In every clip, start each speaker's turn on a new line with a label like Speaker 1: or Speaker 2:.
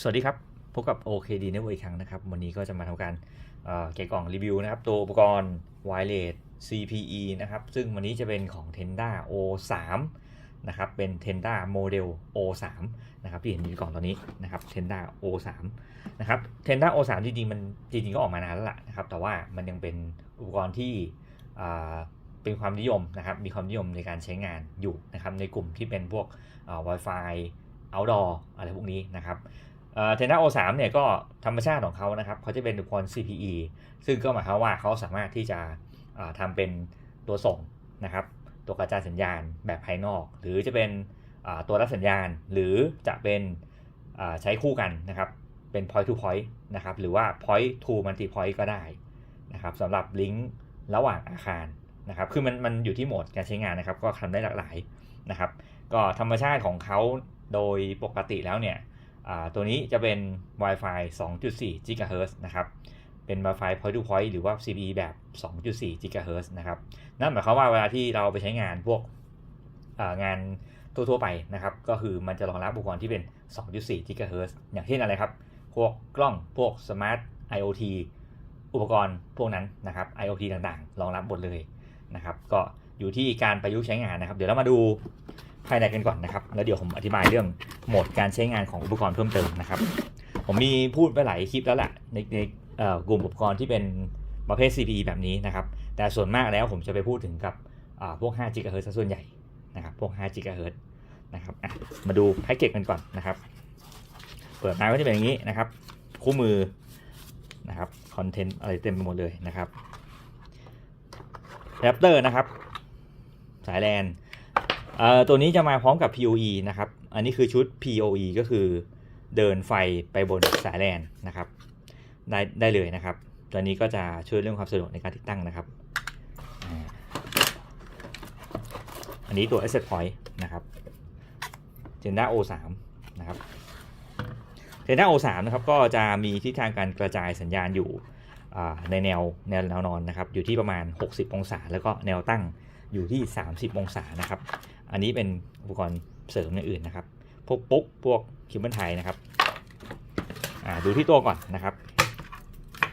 Speaker 1: สวัสดีครับ พบกับ OKD Network อีกครั้งนะครับ วันนี้ก็จะมาทำการเอ่อแกะกล่องรีวิวนะครับ ตัวอุปกรณ์ Wireless CPE นะครับ ซึ่งวันนี้จะเป็นของ Tenda O3 นะครับ เป็น Tenda Model O3 นะครับ ที่เห็นอยู่ในกล่องตอนนี้นะครับ Tenda O3 นะครับ Tenda O3 จริงๆ มันจริงๆ ก็ออกมานานแล้วล่ะนะครับ แต่ว่ามันยังเป็นอุปกรณ์ที่เป็นความนิยมนะครับ มีความนิยมในการใช้งานอยู่นะครับ ในกลุ่มที่เป็นพวกอ่า Wi-Fi outdoor อะไรพวกนี้นะครับ เทนด้าโอสามเนี่ยก็ธรรมชาติของเขานะครับเขาจะเป็นอุปกรณ์ CPE ซึ่งก็หมายความว่าเขาสามารถที่จะอ่าทำเป็นตัวส่งนะครับ ตัวกระจายสัญญาณแบบภายนอก หรือจะเป็นตัวรับสัญญาณ หรือจะเป็นใช้คู่กันนะครับ เป็น point to point นะครับ หรือว่า point to multi point ก็ได้นะครับสำหรับลิงก์ระหว่างอาคารนะครับ คือมันมันอยู่ที่โหมดการใช้งานนะครับ ก็ทำได้หลากหลายนะครับ ก็ธรรมชาติของเขาโดยปกติแล้วเนี่ย ตัวนี้จะเป็น Wi-Fi 2.4 GHz นะครับ เป็น Wi-Fi point to point หรือว่า CPE แบบ 2.4 GHz นะครับ นั่นหมายความว่าเวลาที่เราไปใช้งานพวกงานทั่วๆไปนะครับ ก็คือมันจะรองรับอุปกรณ์ที่เป็น 2.4 GHz อย่างเช่นอะไรครับ พวกกล้อง พวก Smart IoT อุปกรณ์พวกนั้นนะครับ IoT ต่างๆ รองรับหมดเลยนะครับ ก็อยู่ที่การประยุกต์ใช้งานนะครับ เดี๋ยวเรามาดู ภายในกันก่อนนะครับ แล้วเดี๋ยวผมอธิบายเรื่องโหมดการใช้งานของอุปกรณ์เพิ่มเติมนะครับ ผมมีพูดไปหลายคลิปแล้วแหละในในกลุ่มอุปกรณ์ที่เป็นประเภท CPE แบบนี้นะครับ แต่ส่วนมากแล้วผมจะไปพูดถึงกับพวก5 GHz ซะส่วนใหญ่นะครับ พวก5 GHz นะครับมาดูแพ็กเกจกันก่อนนะครับ เปิดมาก็จะเป็นอย่างนี้นะครับ คู่มือนะครับ คอนเทนต์อะไรเต็มไปหมดเลยนะครับแรปเตอร์นะครับ สายแลน ตัวนี้จะมาพร้อมกับ PoE นะครับ อันนี้คือชุด PoE ก็คือเดินไฟไปบนสายแลนนะครับได้ได้เลยนะครับ ตัวนี้ก็จะช่วยเรื่องความสะดวกในการติดตั้งนะครับ อันนี้ตัว Asset Point นะครับ Tenda O3 นะครับ Tenda O3 นะครับก็จะมีทิศทางการกระจายสัญญาณอยู่ในแนวแนวแนวนอนนะครับ อยู่ที่ประมาณ 60 องศา แล้วก็แนวตั้งอยู่ที่ 30 องศานะครับ อันนี้เป็นอุปกรณ์เสริมอย่างอื่นนะครับ พวกปุ๊กพวกคิมเบิลไทยนะครับดูที่ตัวก่อนนะครับ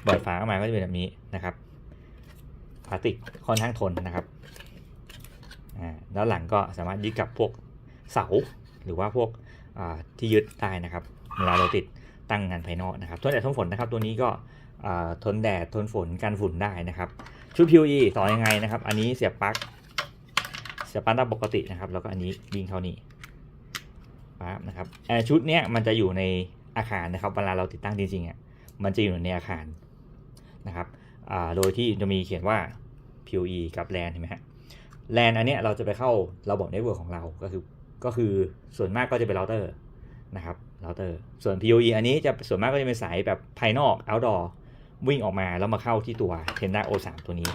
Speaker 1: เปิดฝาออกมาก็จะเป็นแบบนี้นะครับพลาสติกค่อนข้างทนนะครับอ่าแล้วหลังก็สามารถยึดกับพวกเสาหรือว่าพวกที่ยึดได้นะครับเวลาเราติดตั้งงานภายนอกนะครับทนแดดทนฝนนะครับ ตัวนี้ก็อ่าทนแดดทนฝนกันฝุ่นได้นะครับ ชุด PoE ต่อยังไงนะครับ อันนี้เสียบปลั๊ก สียบปลั๊กตามปกตินะครับ แล้วก็อันนี้วิ่งเข้านี่ปั๊บนะครับชุดเนี้ยมันจะอยู่ในอาคารนะครับ เวลาเราติดตั้งจริงๆอะมันจะอยู่ในอาคารนะครับโดยที่จะมีเขียนว่า PoE กับ LAN เห็นไหมฮะ LAN อันเนี้ยเราจะไปเข้าระบบเน็ตเวิร์กของเราก็คือก็คือส่วนมากก็จะเป็นเราเตอร์นะครับเราเตอร์ส่วน PoE อันนี้จะส่วนมากก็จะเป็นสายแบบภายนอก outdoor วิ่งออกมาแล้วมาเข้าที่ตัว Tenda O3 ตัวนี้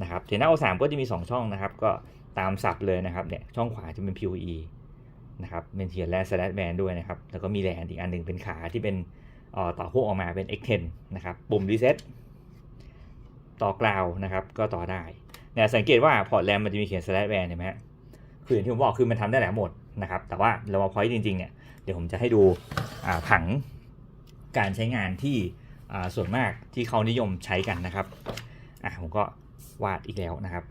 Speaker 1: นะครับ Tenda O3 ก็จะมี 2 ช่องนะครับ ก็ ตามสับเลยนะครับเนี่ยช่องขวาจะเป็น PoE นะครับเป็นเทียนแลนสแลชแบนด้วยนะครับ แล้วก็มีแลนอีกอันหนึ่งเป็นขาที่เป็นต่อพวกออกมาเป็น X10 นะครับปุ่มรีเซ็ตต่อกราวนะครับก็ต่อได้เนี่ยสังเกตว่าพอร์ตแรมมันจะมีเขียนสแลชแบนเห็นไหมฮะคืออย่างที่ผมบอกคือมันทำได้หลายโหมดนะครับ แต่ว่าเรามาพอยต์จริงๆเนี่ยเดี๋ยวผมจะให้ดูผังการใช้งานที่ส่วนมากที่เขานิยมใช้กันนะครับอะผมก็วาดอีกแล้วนะครับ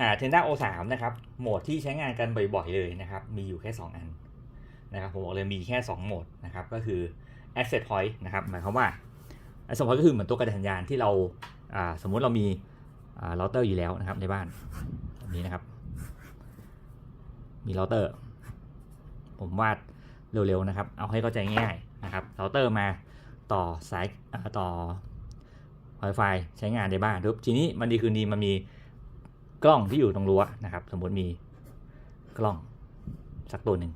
Speaker 1: อ่า Tenda O3 นะครับ โหมดที่ใช้งานกันบ่อยๆเลยนะครับ มีอยู่แค่ 2 อันนะครับ ผมบอกเลยมีแค่ 2 โหมดนะครับ ก็คือ Access Point นะครับ หมายความว่า Access Point ก็คือเหมือนตัวกระจายสัญญาณที่เรา อ่า สมมุติเรามีอ่าเราเตอร์อยู่แล้วนะครับในบ้านแบบนี้นะครับ มีเราเตอร์ ผมวาดเร็วๆนะครับ เอาให้เข้าใจง่ายๆนะครับ เราเตอร์มาต่อสายอ่าต่อ Wi-Fi ใช้งานในบ้านปุ๊บทีนี้มันดีคืนดีมันมี กล้องที่อยู่ตรงรั้วนะครับ สมมติมีกล้องสักตัวหนึ่ง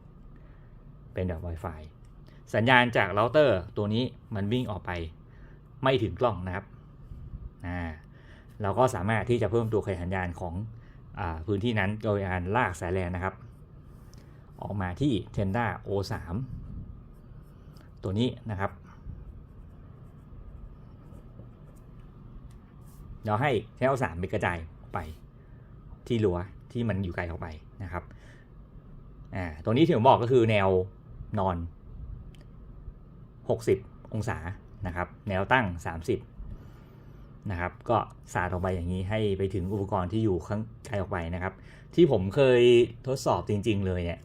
Speaker 1: เป็นแบบ Wi-Fi สัญญาณจากเราเตอร์ตัวนี้มันวิ่งออกไปไม่ถึงกล้องนะครับอ่าเราก็สามารถที่จะเพิ่มตัวขยายสัญญาณของอาพื้นที่นั้นโดยการลากสายแลนนะครับ ออกมาที่ Tenda O3 ตัวนี้นะครับเราให้ Tenda O3 ไปกระจายไป ที่รั้วที่มันอยู่ไกลออกไปนะครับอ่าตรงนี้ที่ผมบอกก็คือแนวนอน 60 องศานะครับ แนวตั้ง 30นะครับ ก็สาดออกไปอย่างนี้ให้ไปถึงอุปกรณ์ที่อยู่ข้างไกลออกไปนะครับ ที่ผมเคยทดสอบจริง ๆ เลยเนี่ย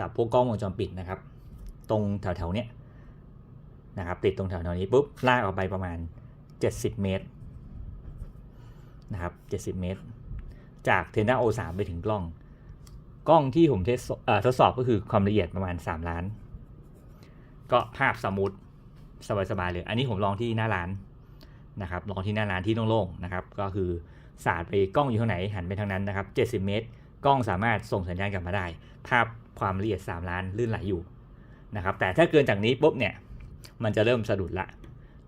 Speaker 1: กับพวกกล้องวงจรปิดนะครับ ตรงแถวๆเนี้ยนะครับ ติดตรงแถวๆนี้ปุ๊บลากออกไปประมาณ 70 เมตรนะครับ 70 เมตร จากเทนด้าโอสามไปถึงกล้อง กล้องที่ผมทสเอ่อทดสอบก็คือความละเอียดประมาณ 3 ล้าน ก็ภาพสมูทสบายๆเลย อันนี้ผมลองที่หน้าร้านนะครับ ลองที่หน้าร้านที่โล่งๆนะครับ ก็คือสาดไปกล้องอยู่ทางไหนหันไปทางนั้นนะครับ 70 เมตร กล้องสามารถส่งสัญญาณกลับมาได้ ภาพความละเอียด 3 ล้านลื่นไหลอยู่นะครับ แต่ถ้าเกินจากนี้ปุ๊บเนี่ยมันจะเริ่มสะดุดละ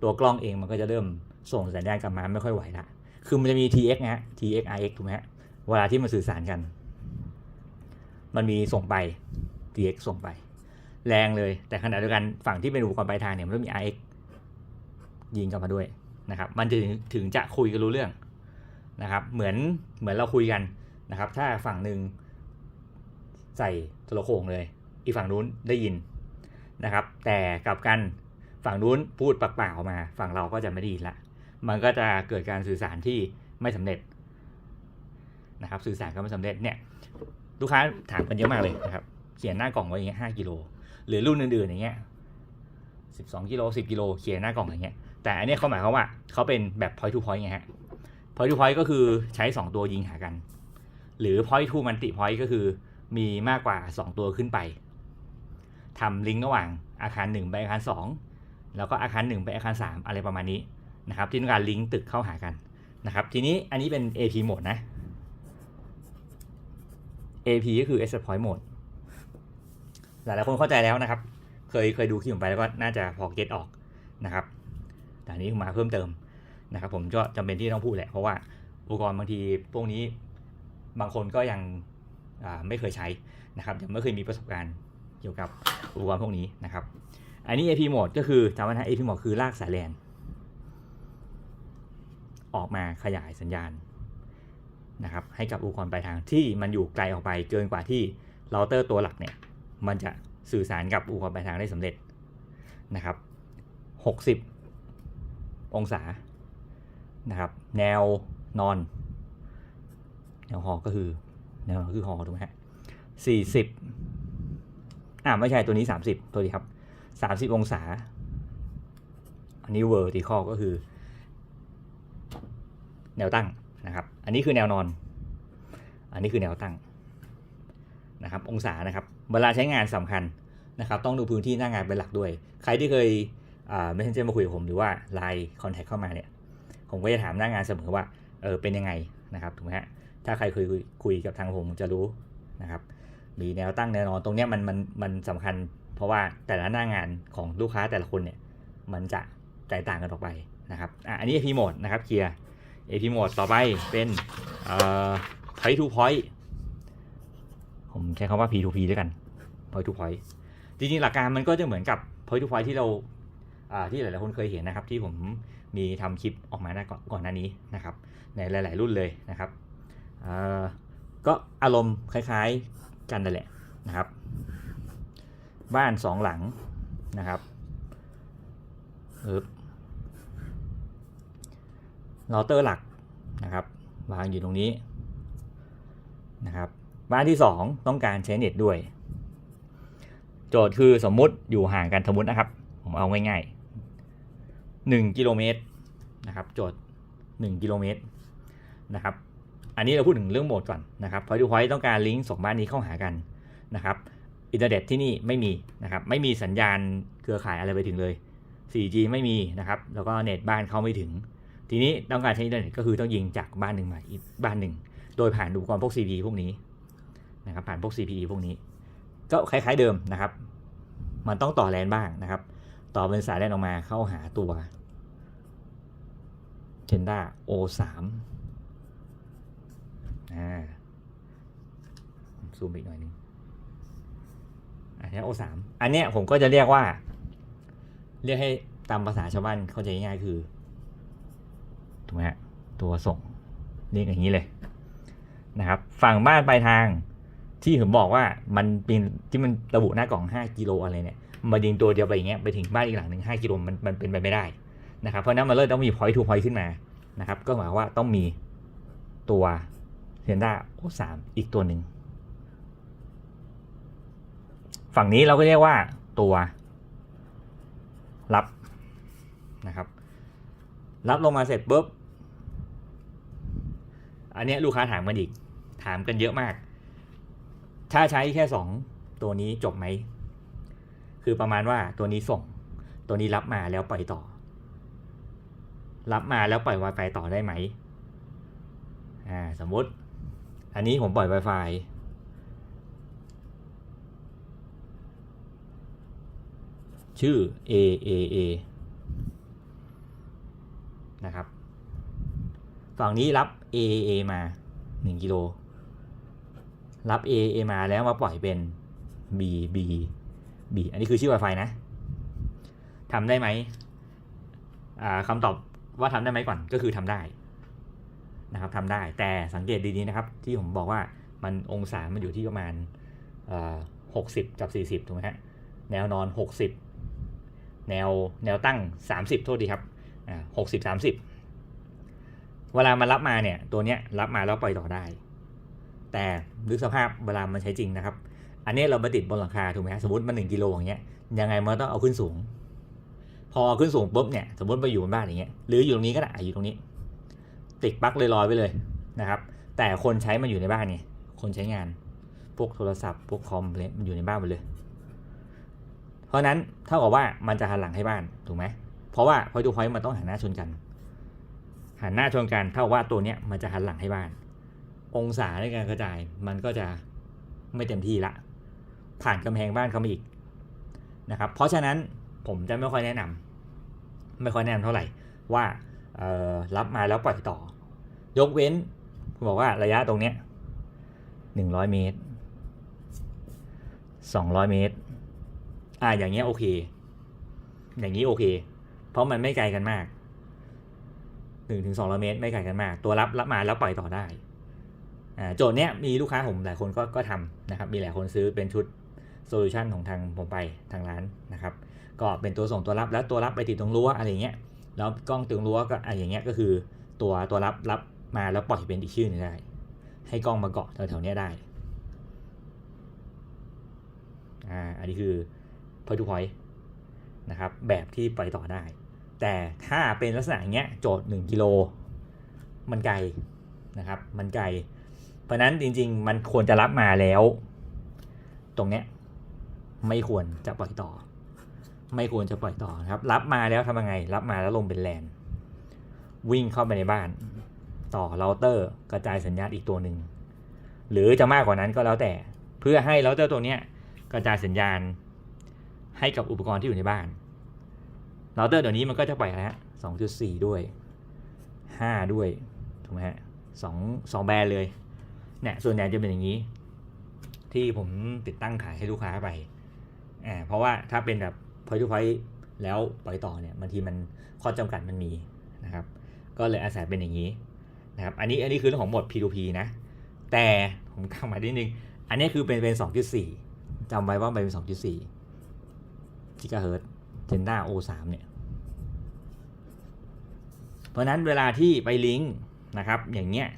Speaker 1: ตัวกล้องเองมันก็จะเริ่มส่งสัญญาณกลับมาไม่ค่อยไหวละ คือมันจะมี TX นะฮะ TX RX ถูกไหมฮะ เวลาที่มันสื่อสารกัน มันมีส่งไป TX ส่งไป แรงเลย แต่ขณะเดียวกันฝั่งที่เป็นอุปกรณ์ปลายทางเนี่ยมันต้องมี RX ยิงกลับมาด้วยนะครับ มันถึงถึงจะคุยกันรู้เรื่องนะครับ เหมือนเหมือนเราคุยกันนะครับ ถ้าฝั่งหนึ่งใส่โทรโขงเลย อีกฝั่งนู้นได้ยินนะครับ แต่กลับกันฝั่งนู้นพูดปากเปล่ามา ฝั่งเราก็จะไม่ได้ยินละ มันก็จะเกิดการสื่อสารที่ไม่สำเร็จ นะครับสื่อสารก็ไม่สำเร็จเนี่ยลูกค้าถามกันเยอะมากเลยนะครับเขียนหน้ากล่องไว้อย่างเงี้ยห้ากิโลหรือรุ่นอื่นๆอย่างเงี้ยสิบสองกิโลสิบกิโลเขียนหน้ากล่องอย่างเงี้ยแต่อันนี้เขาหมายความว่าเขาเป็นแบบ point to point ไงฮะ point to point ก็คือใช้ 2 ตัวยิงหากัน หรือ point to multi point ก็คือมีมากกว่า 2 ตัวขึ้นไปทำลิงก์ระหว่างอาคาร 1 ไปอาคาร 2 แล้วก็อาคาร 1 ไปอาคาร 3 อะไรประมาณนี้นะครับที่ต้องการลิงก์ตึกเข้าหากันนะครับทีนี้อันนี้เป็น AP mode นะ AP ก็คือ Access Point Mode หลายๆคนเข้าใจแล้วนะครับ เคยเคยดูคลิปผมไปแล้วก็น่าจะพอเก็ตออกนะครับ แต่อันนี้มาเพิ่มเติมนะครับ ผมก็จำเป็นที่ต้องพูดแหละ เพราะว่าอุปกรณ์บางทีพวกนี้บางคนก็ยังไม่เคยใช้นะครับยังไม่เคยมีประสบการณ์เกี่ยวกับอุปกรณ์พวกนี้นะครับ อันนี้ AP mode ก็คือจำไว้นะ AP mode คือลากสายแลนออกมาขยายสัญญาณ นะครับให้กับอุปกรณ์ปลายทางที่มันอยู่ไกลออกไปเกินกว่าที่เราเตอร์ตัวหลักเนี่ยมันจะสื่อสารกับอุปกรณ์ปลายทางได้สำเร็จนะครับ 60 องศานะครับแนวนอน แนวหอก็คือแนวนอนคือหอถูกไหมฮะสี่สิบอ่าไม่ใช่ตัวนี้สามสิบตัวนี้ครับสามสิบองศา อันนี้ vertical ก็คือ แนวตั้ง นะครับ อันนี้คือแนวนอน อันนี้คือแนวตั้งนะครับ องศานะครับ เวลาใช้งานสำคัญนะครับ ต้องดูพื้นที่หน้างานเป็นหลักด้วย ใครที่เคยอ่า messenger มาคุยกับผมหรือว่า line contact เข้ามาเนี่ย ผมก็จะถามหน้างานเสมอว่า เออ เป็นยังไงนะครับ ถูกไหมฮะ ถ้าใครเคยคุยกับทางผมจะรู้นะครับ มีแนวตั้งแนวนอน ตรงเนี้ยมันมันมันสำคัญ เพราะว่าแต่ละหน้างานของลูกค้าแต่ละคนเนี่ย มันจะแตกต่างกันออกไปนะครับ อะ อันนี้ AP mode นะครับ เคลียร์ AP mode ต่อไปเป็นเอ่อ point to point ผมใช้คำว่า P2P ด้วยกัน point to point จริงๆ หลักการมันก็จะเหมือนกับ point to point ที่เราอ่าที่หลายๆคนเคยเห็นนะครับ ที่ผมมีทำคลิปออกมาหน้าก่อนก่อนหน้านี้นะครับ ในหลาย ๆ รุ่นเลยนะครับอ่าก็อารมณ์คล้ายๆกันนั่นแหละนะครับ บ้านสองหลังนะครับปึ๊บ เราเตอร์หลักนะครับวางอยู่ตรงนี้นะครับบ้านที่ 2 ต้องการใช้เน็ตด้วย โจทย์คือสมมุติอยู่ห่างกันสมมตินะครับ ผมเอาง่ายๆ1กิโลเมตรนะครับโจทย์1กิโลเมตรนะครับอันนี้เราพูดถึงเรื่องโหมดก่อนนะครับพอยทูพอยต้องการลิงก์สองบ้านนี้เข้าหากันนะครับอินเทอร์เน็ตที่นี่ไม่มีนะครับไม่มีสัญญาณเครือข่ายอะไรไปถึงเลย 4G ไม่มีนะครับแล้วก็เน็ตบ้านเข้าไม่ถึง ทีนี้ต้องการใช้อินเทอร์เน็ตก็คือต้องยิงจากบ้านหนึ่งมาอีกบ้านหนึ่ง โดยผ่านอุปกรณ์พวก CPE พวกนี้นะครับผ่านพวก CPE พวกนี้ ก็คล้ายๆเดิมนะครับ มันต้องต่อแลนบ้างนะครับ ต่อเป็นสายแลนออกมาเข้าหาตัว Tenda O3 อ่าซูมอีกหน่อยนึงอันนี้ O3 อันเนี้ยผมก็จะเรียกว่า เรียกให้ตามภาษาชาวบ้านเข้าใจง่ายคือ ถูกไหมฮะตัวส่งเรียกอย่างนี้เลยนะครับ ฝั่งบ้านปลายทางที่ผมบอกว่ามันเป็นที่มันระบุหน้ากล่อง 5 กิโลอะไรเนี่ยมายิงตัวเดียวไปอย่างเงี้ยไปถึงบ้านอีกหลังหนึ่ง5กิโลมันมันเป็นไปไม่ได้นะครับเพราะนั้นมันเลยต้องมี point to point ขึ้นมานะครับก็หมายว่าต้องมีตัวเซนด้าโอสามอีกตัวหนึ่งฝั่งนี้เราก็เรียกว่าตัวรับนะครับ รับลงมาเสร็จปุ๊บ อันนี้ลูกค้าถามกันอีก ถามกันเยอะมาก ถ้าใช้แค่สองตัวนี้จบไหม คือประมาณว่าตัวนี้ส่ง ตัวนี้รับมาแล้วปล่อยต่อ รับมาแล้วปล่อย Wi-Fi ต่อได้ไหมอ่าสมมติ อันนี้ผมปล่อย Wi-Fi ชื่อ AAA นะครับ ฝั่งนี้รับ AAA มา 1 กิโล รับ AAA มาแล้วมาปล่อยเป็น B B B อันนี้คือชื่อ Wi-Fi นะทำได้ไหมคำตอบว่าทำได้ไหมก่อนก็คือทำได้นะครับทำได้แต่สังเกตดีๆนะครับ ที่ผมบอกว่ามันองศามันอยู่ที่ประมาณหกสิบกับสี่สิบถูกไหมฮะแนวนอนหกสิบแนวแนวตั้ง30โทษดีครับหกสิบสามสิบ เวลามันรับมาเนี่ยตัวเนี้ยรับมาแล้วปล่อยต่อได้ แต่นึกสภาพเวลามันใช้จริงนะครับ อันนี้เรามาติดบนหลังคาถูกไหมสมมติมันหนึ่งกิโลอย่างเงี้ยยังไงมันต้องเอาขึ้นสูง พอเอาขึ้นสูงปุ๊บเนี่ยสมมติไปอยู่บนบ้านอย่างเงี้ยหรืออยู่ตรงนี้ก็ได้อยู่ตรงนี้ ติดปลั๊กเลยลอยไว้เลยนะครับ แต่คนใช้มันอยู่ในบ้านไงคนใช้งาน พวกโทรศัพท์ พวกคอมเลยมันอยู่ในบ้านหมดเลย เพราะนั้นเท่ากับว่ามันจะหันหลังให้บ้านถูกไหมเพราะว่าพอยทูพอยมันต้องหันหน้าชนกัน หันหน้าชนกันเท่าว่าตัวเนี้ยมันจะหันหลังให้บ้าน องศาในการกระจายมันก็จะไม่เต็มที่ละ ผ่านกำแพงบ้านเขามาอีกนะครับ เพราะฉะนั้นผมจะไม่ค่อยแนะนำไม่ค่อยแนะนำเท่าไหร่ว่ารับมาแล้วปล่อยต่อ ยกเว้นบอกว่าระยะตรงเนี้ยหนึ่งร้อยเมตรสองร้อยเมตร อ่าอย่างเงี้ยโอเค อย่างนี้โอเค เพราะมันไม่ไกลกันมาก หนึ่งถึงสองร้อยเมตร ไม่ไกลกันมาก ตัวรับรับมาแล้วปล่อยต่อได้โจทย์เนี้ยมีลูกค้าผมหลายคนก็ก็ทำนะครับ มีหลายคนซื้อเป็นชุดโซลูชันของทางผมไปทางร้านนะครับ ก็เป็นตัวส่งตัวรับแล้วตัวรับไปติดตรงรั้วอะไรเงี้ย แล้วกล้องตรงรั้วก็อะไรอย่างเงี้ยก็คือตัวตัวรับรับมาแล้วปล่อยเป็นอีกชื่อนึงได้ ให้กล้องมาเกาะแถวๆเนี้ยได้อ่าอันนี้คือ point to point นะครับ แบบที่ปล่อยต่อได้ แต่ถ้าเป็นลักษณะอย่างเงี้ยโจทย์ 1 กิโล มันไกลนะครับ มันไกล เพราะนั้นจริง ๆ มันควรจะรับมาแล้ว ตรงเนี้ยไม่ควรจะปล่อยต่อ ไม่ควรจะปล่อยต่อครับ รับมาแล้วทำยังไง รับมาแล้วลงเป็นแลนวิ่งเข้าไปในบ้าน ต่อเราเตอร์กระจายสัญญาณอีกตัวหนึ่งหรือจะมากกว่านั้นก็แล้วแต่ เพื่อให้เราเตอร์ตัวเนี้ยกระจายสัญญาณให้กับอุปกรณ์ที่อยู่ในบ้าน เราเตอร์เดี๋ยวนี้มันก็จะไปล่อยอะฮะสองจุดสี่ด้วยห้าด้วยถูกไหมฮะสองสองแบรนด์เลยเนี่ยส่วนใหญ่จะเป็นอย่างนี้ ที่ผมติดตั้งขายให้ลูกค้าไปอ่าเพราะว่าถ้าเป็นแบบ point to point แล้วปล่อยต่อเนี่ยบางทีมันข้อจำกัดมันมีนะครับ ก็เลยอาศัยเป็นอย่างนี้นะครับอันนี้อันนี้คือเรื่องของหมด P2P นะ แต่ผมกำมานิดนึง อันนี้คือเป็นเป็น 2.4จำไว้ว่าเป็น 2.4กิกะเฮิรตซ์ เจนด้า O3 เนี่ย เพราะนั้นเวลาที่ไปลิงก์นะครับ อย่างเงี้ย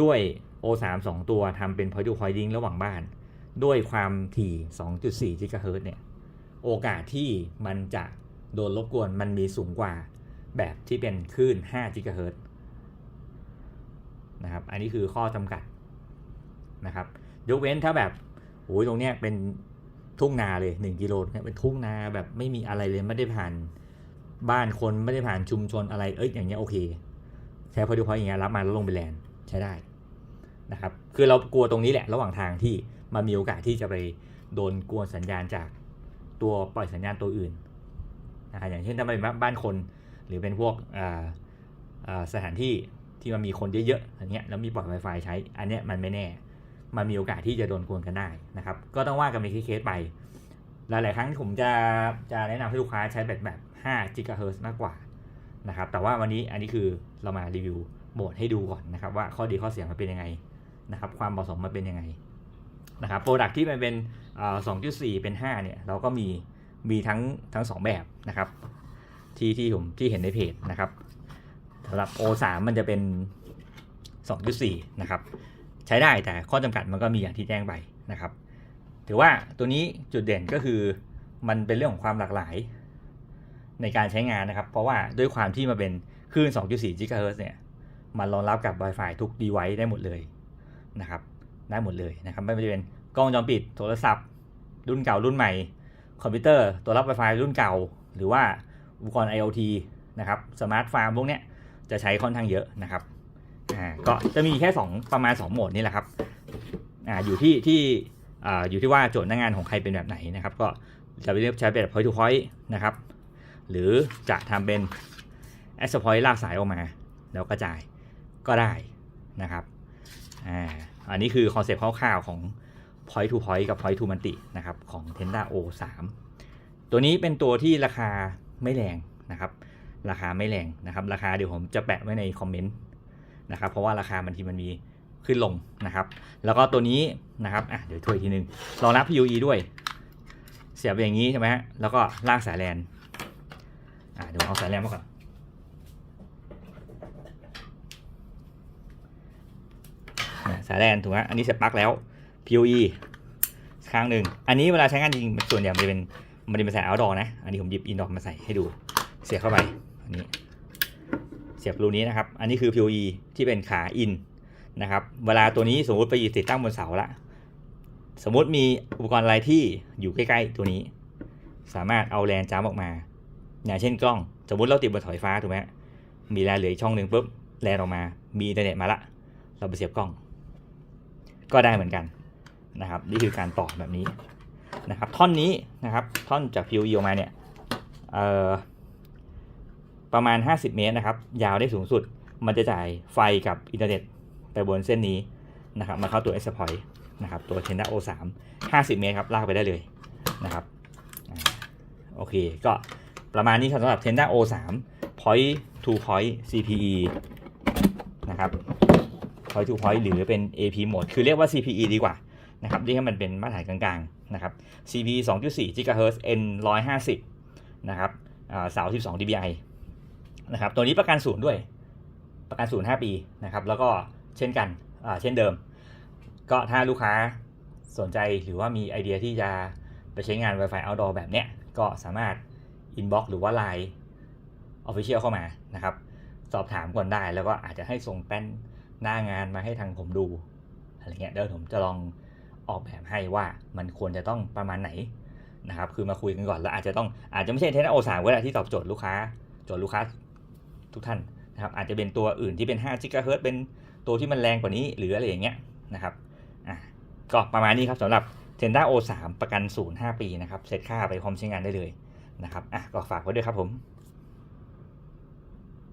Speaker 1: ด้วย O3 2 ตัวทำเป็น point to point link ระหว่างบ้าน ด้วยความถี่ 2.4กิกะเฮิรตเนี่ย โอกาสที่มันจะโดนรบกวนมันมีสูงกว่าแบบที่เป็นคลื่น5กิกะเฮิรตนะครับ อันนี้คือข้อจำกัดนะครับ ยกเว้นถ้าแบบโอ้ยตรงเนี้ยเป็น ทุ่งนาเลยหนึ่งกิโลเนี่ยเป็นทุ่งนาแบบไม่มีอะไรเลยไม่ได้ผ่านบ้านคนไม่ได้ผ่านชุมชนอะไรเอ้ยอย่างเงี้ยโอเค ใช้พอดีพออย่างเงี้ยรับมาแล้วลงไปแลนด์ใช้ได้นะครับ คือเรากลัวตรงนี้แหละ ระหว่างทางที่มันมีโอกาสที่จะไปโดนกวนสัญญาณจากตัวปล่อยสัญญาณตัวอื่นนะอย่างเช่นถ้าเป็นบ้านคน หรือเป็นพวกอ่าอ่าสถานที่ที่มันมีคนเยอะๆอย่างเงี้ยแล้วมีปล่อย Wi-Fi ใช้ อันเนี้ยมันไม่แน่ มันมีโอกาสที่จะโดนกวนกันได้นะครับ ก็ต้องว่ากันเป็นเคสไป หลาย ๆ ครั้งผมจะจะแนะนำให้ลูกค้าใช้แบบแบบ5 GHz มากกว่านะครับ แต่ว่าวันนี้อันนี้คือเรามารีวิวโหมดให้ดูก่อนนะครับ ว่าข้อดีข้อเสียมันเป็นยังไงนะครับ ความเหมาะสมมันเป็นยังไงนะครับโปรดักที่มันเป็นเอ่อ2.4เป็น5เนี่ยเราก็มีมีทั้งทั้ง2แบบนะครับ ที่ที่ผมที่เห็นในเพจนะครับสำหรับ O3 มันจะเป็น 2.4 นะครับ ใช้ได้แต่ข้อจำกัดมันก็มีอย่างที่แจ้งไปนะครับ ถือว่าตัวนี้จุดเด่นก็คือมันเป็นเรื่องของความหลากหลาย ในการใช้งานนะครับ เพราะว่าด้วยความที่มันเป็นคลื่น 2.4 GHz เนี่ย มันรองรับกับ Wi-Fi ทุก device ได้หมดเลยนะครับ ได้หมดเลยนะครับ ไม่ว่าจะเป็นกล้องวงจรปิด โทรศัพท์ รุ่นเก่ารุ่นใหม่ คอมพิวเตอร์ ตัวรับ Wi-Fi รุ่นเก่า หรือว่าอุปกรณ์ IoT นะครับ สมาร์ทฟาร์มพวกเนี้ยจะใช้ค่อนข้างเยอะนะครับ อ่าก็จะมีแค่ 2 ประมาณ 2 โหมดนี่แหละครับอ่าอยู่ที่ที่อ่าอยู่ที่ว่าโจทย์หน้างานของใครเป็นแบบไหนนะครับ ก็จะไปเลือกใช้แบบ point to point นะครับ หรือจะทำเป็น a s s point ลากสายออกมา แล้วกระจายก็ได้นะครับอ่าอันนี้คือคอนเซปต์คร่าวๆของ point to point กับ point to multi นะครับของ Tenda O3 ตัวนี้เป็นตัวที่ราคาไม่แรงนะครับ ราคาไม่แรงนะครับ ราคาเดี๋ยวผมจะแปะไว้ในคอมเมนต์ นะครับ เพราะว่าราคาบางทีมันมีขึ้นลงนะครับ แล้วก็ตัวนี้นะครับอะเดี๋ยวถ้วยทีนึงรองรับ PUE ด้วย เสียบอย่างนี้ใช่ไหมฮะแล้วก็ลากสายแลนอะเดี๋ยวเอาสายแลนมาก่อนสายแลนถูกไหมอันนี้เสียบปลั๊กแล้ว PoE ข้างหนึ่งอันนี้เวลาใช้งานจริงส่วนใหญ่มันจะเป็นมันจะเป็นสาย outdoor นะ อันนี้ผมหยิบ indoor มาใส่ให้ดู เสียบเข้าไปอันนี้ สียบรูนี้นะครับ อันนี้คือ PoE ที่เป็นขา in นนะครับ เวลาตัวนี้สมมติไปติดตั้งบนเสาละ สมมติมีอุปกรณ์อะไรที่อยู่ใกล้ๆตัวนี้ สามารถเอาแลนจ้ำออกมา อย่างเช่นกล้อง สมมติเราติดบนเสาไฟฟ้าถูกไหมมีแลนเหลืออีกช่องหนึ่งปุ๊บแลนออกมา มีอินเทอร์เน็ตมาละ เราไปเสียบกล้อง ก็ได้เหมือนกันนะครับ นี่คือการต่อแบบนี้นะครับ ท่อนนี้นะครับ ท่อนจาก PoE ออกมาเนี่ย เอ่อ ประมาณ 50 เมตรนะครับ ยาวได้สูงสุด มันจะจ่ายไฟกับอินเทอร์เน็ตไปบนเส้นนี้นะครับมาเข้าตัว S point นะครับ ตัว Tenda O3 50 เมตรครับลากไปได้เลยนะครับโอเค ก็ประมาณนี้ครับสำหรับ Tenda O3 point to point CPE นะครับ point to point หรือเป็น AP mode คือเรียกว่า CPE ดีกว่านะครับเรียกให้มันเป็นมาตรฐานกลางๆนะครับ CPE 2.4 GHz N 150นะครับอ่าเสา12 dBi นะครับตัวนี้ประกันศูนย์ด้วยประกันศูนย์5ปีนะครับแล้วก็เช่นกันอ่าเช่นเดิม ก็ถ้าลูกค้าสนใจหรือว่ามีไอเดียที่จะไปใช้งาน Wi-Fi outdoor แบบเนี้ยก็สามารถ inbox หรือว่า Line Official เข้ามานะครับ สอบถามก่อนได้แล้วก็อาจจะให้ส่งแป้นหน้างานมาให้ทางผมดูอะไรเงี้ยเดี๋ยวผมจะลองออกแบบให้ว่ามันควรจะต้องประมาณไหนนะครับ คือมาคุยกันก่อนแล้วอาจจะต้องอาจจะไม่ใช่เทนโอสามก็ได้ที่ตอบโจทย์ลูกค้าโจทย์ลูกค้า ทุกท่านนะครับอาจจะเป็นตัวอื่นที่เป็น5 g h z เป็นตัวที่มันแรงกว่านี้หรืออะไรอย่างเงี้ยนะครับอะก็ประมาณนี้ครับสำหรับ t e n d a O3 ประกันศูนย์5ปีนะครับเซ็ตค่าไปพร้อมใช้งานได้เลยนะครับอะก็ฝากไว้ด้วยครับผม